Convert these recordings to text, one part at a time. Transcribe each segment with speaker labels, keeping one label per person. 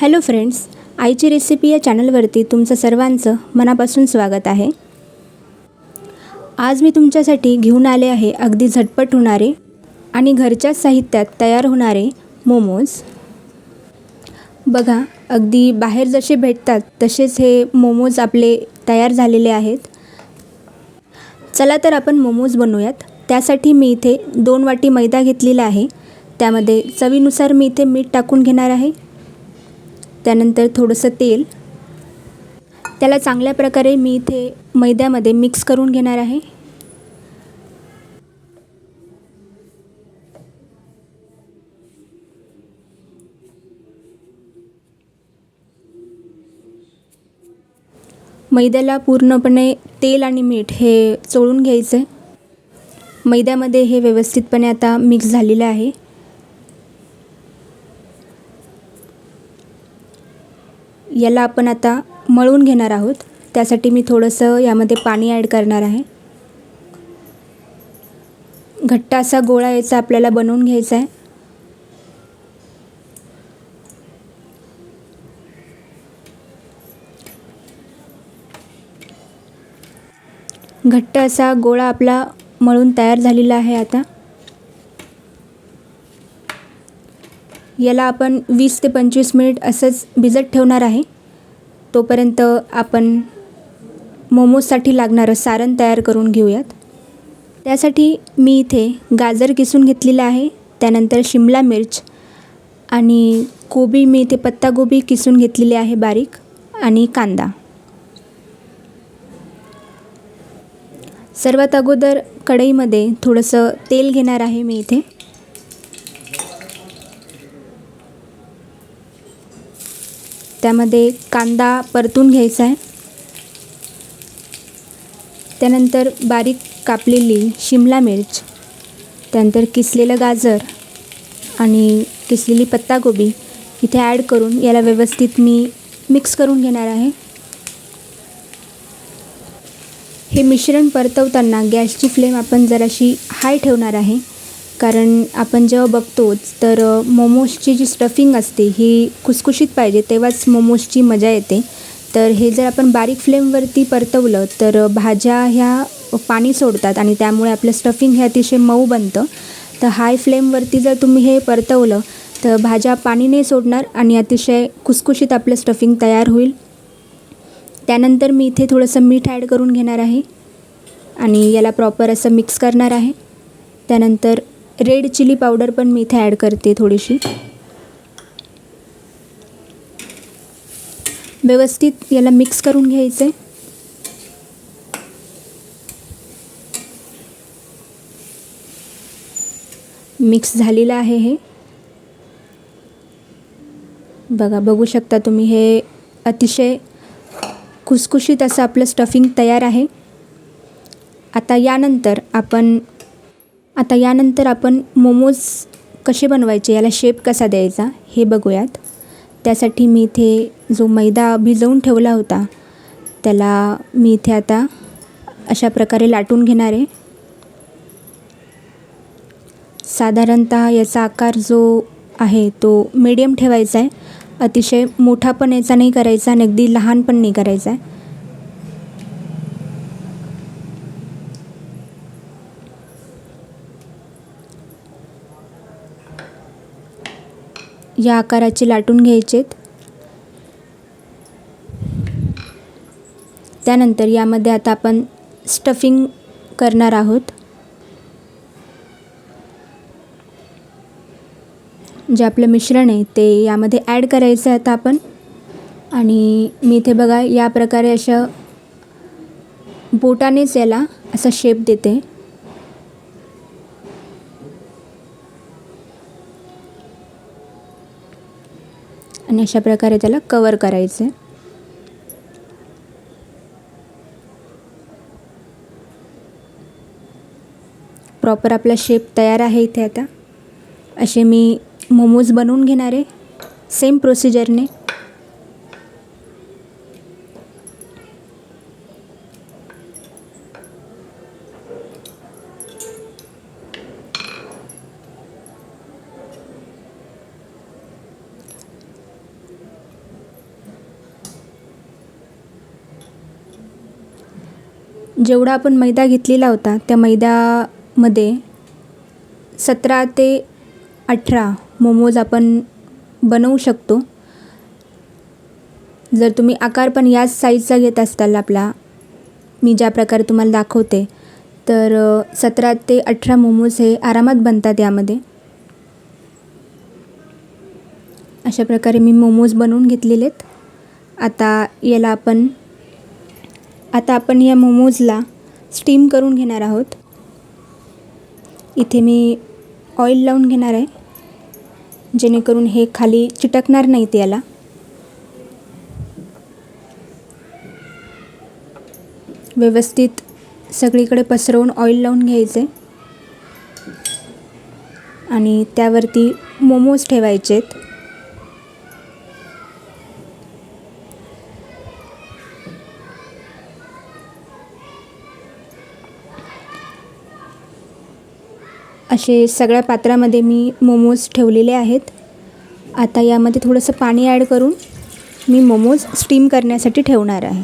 Speaker 1: Hello friends आईची recipe या चॅनलवरती तुमचं सर्वांचं मनापासून स्वागत आहे. आज मी तुमच्यासाठी घेऊन आले आहे अगदी झटपट होणारे आणि घरच्याच साहित्यात तयार होणारे मोमोज. बघा अगदी बाहेर जसे भेटतात तसेच हे मोमोज आपले तयार झालेले आहेत. चला तर आपण मोमोज बनवूयात. त्यासाठी मी इथे दोन वाटी मैदा घेतलेला आहे. त्यामध्ये चवीनुसार मी इथे मीठ टाकून घेणार आहे. त्यानंतर थोडंसं तेल. त्याला चांगल्या प्रकारे मी इथे मैद्यामध्ये मिक्स करून घेणार आहे. मैद्याला पूर्णपणे तेल आणि मीठ हे चोळून घ्यायचं आहे मैद्यामध्ये हे व्यवस्थितपणे आता मिक्स झालेलं आहे. याला आपण आता मळून घेणार आहोत. त्यासाठी मी थोडंसं यामध्ये पाणी ॲड करणार आहे. घट्ट असा गोळा याचा आपल्याला बनवून घ्यायचा आहे. घट्ट असा गोळा आपला मळून तयार झालेला आहे आता. याला आपण वीस ते पंचवीस मिनिट असंच भिजत ठेवणार आहे. तोपर्यंत आपण मोमोजसाठी लागणारं सारण तयार करून घेऊयात. त्यासाठी मी इथे गाजर किसून घेतलेलं आहे त्यानंतर शिमला मिर्च आणि कोबी मी इथे पत्तागोबी किसून घेतलेली आहे बारीक आणि कांदा. सर्वात अगोदर कढईमध्ये थोडंसं तेल घेणार आहे मी इथे. त्यामध्ये कांदा परतून घ्यायचा आहे. त्यानंतर बारीक कापलेली शिमला मिर्च त्यानंतर किसलेलं गाजर आणि किसलेली पत्ताकोबी इथे ॲड करून याला व्यवस्थित मी मिक्स करून घेणार आहे. हे मिश्रण परतवताना गॅसची फ्लेम आपण जराशी हाय ठेवणार आहे. कारण आपण जेव्हा बघतोच तर मोमोजची जी स्टफिंग असते ही खुसखुशीत पाहिजे तेव्हाच मोमोजची मजा येते. तर हे जर आपण बारीक फ्लेमवरती परतवलं तर भाज्या ह्या पाणी सोडतात आणि त्यामुळे आपलं स्टफिंग हे अतिशय मऊ बनतं. तर हाय फ्लेमवरती जर तुम्ही हे परतवलं तर भाज्या पाणी नाही सोडणार आणि अतिशय खुसखुशीत आपलं स्टफिंग तयार होईल. त्यानंतर मी इथे थोडंसं मीठ ॲड करून घेणार आहे. आणि याला प्रॉपर असं मिक्स करणार आहे. त्यानंतर रेड चिली पावडर पण मी इथे ॲड करते थोडीशी. व्यवस्थित याला मिक्स करून घ्यायचं. आहे मिक्स झालेलं आहे हे. बघा बघू शकता तुम्ही हे अतिशय खुसखुशीत असं आपलं स्टफिंग तयार आहे. आता यानंतर आपण आता यानंतर आपण मोमोज कसे बनवायचे याला शेप कसा द्यायचा हे बघूयात. त्यासाठी मी इथे जो मैदा भिजवून ठेवला होता त्याला मी इथे आता अशा प्रकारे लाटून घेणार आहे. साधारणत याचा आकार जो आहे तो मीडियम ठेवायचा आहे. अतिशय मोठा पण याचा नाही करायचा आणि अगदी लहान पण नाही करायचा आहे. या आकाराचे लाटून घ्यायचेत. त्यानंतर यामध्ये आता आपण स्टफिंग करणार आहोत. जे आपलं मिश्रण आहे ते यामध्ये ॲड करायचं आहे आता आपण. आणि मी इथे बघा या प्रकारे अशा बोटानेच याला असा शेप देते. आणि अशा प्रकारे त्याला कवर करायचं. आहे प्रॉपर आपला शेप तयार आहे इथे आता. असे मी मोमोज बनवून घेणार. आहे सेम प्रोसिजरने जेवढा आपण मैदा घेतलेला होता त्या मैद्यामध्ये सतरा ते अठरा मोमोज आपण बनवू शकतो. जर तुम्ही आकार पण याच साईजचा घेत असताल आपला मी ज्या प्रकारे तुम्हाला दाखवते तर सतरा ते अठरा मोमोज हे आरामात बनतात यामध्ये. अशा प्रकारे मी मोमोज बनवून घेतलेले आहेत. आता याला आपण आता आपण या मोमोजला स्टीम करून घेणार आहोत. इथे मी ऑइल लावून घेणार आहे. जेणेकरून हे खाली चिटकणार नाहीत याला. व्यवस्थित सगळीकडे पसरवून ऑइल लावून घ्यायचे. आणि त्यावरती मोमोज ठेवायचे असे सगळ्या पात्रामध्ये मी मोमोज ठेवलेले आहेत. आता यामध्ये थोडंसं पाणी ॲड करून मी मोमोज स्टीम करण्यासाठी ठेवणार आहे.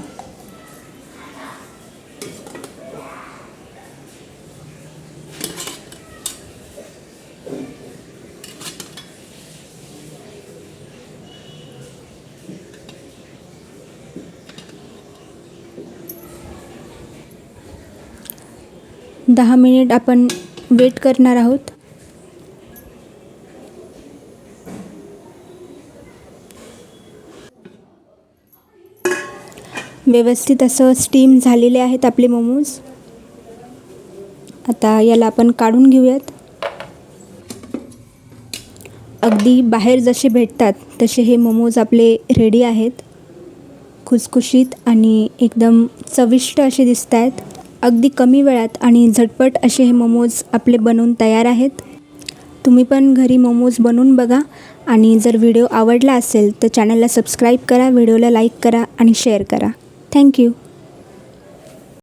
Speaker 1: दहा मिनिट आपण वेट करणार आहोत. व्यवस्थित असं स्टीम झालेले आहेत आपले मोमोज आता याला आपण काढून घेऊयात. अगदी बाहेर जसे भेटतात तसे हे मोमोज आपले रेडी आहेत. खुसखुशीत आणि एकदम चविष्ट असे दिसत आहेत अगदी कमी वेळात आणि झटपट असे हे मोमोज आपले बनवून तयार आहेत. तुम्ही पण घरी मोमोज बनवून बघा आणि जर व्हिडिओ आवडला असेल तर चॅनलला सबस्क्राईब करा व्हिडिओला लाईक करा आणि शेअर करा. थँक्यू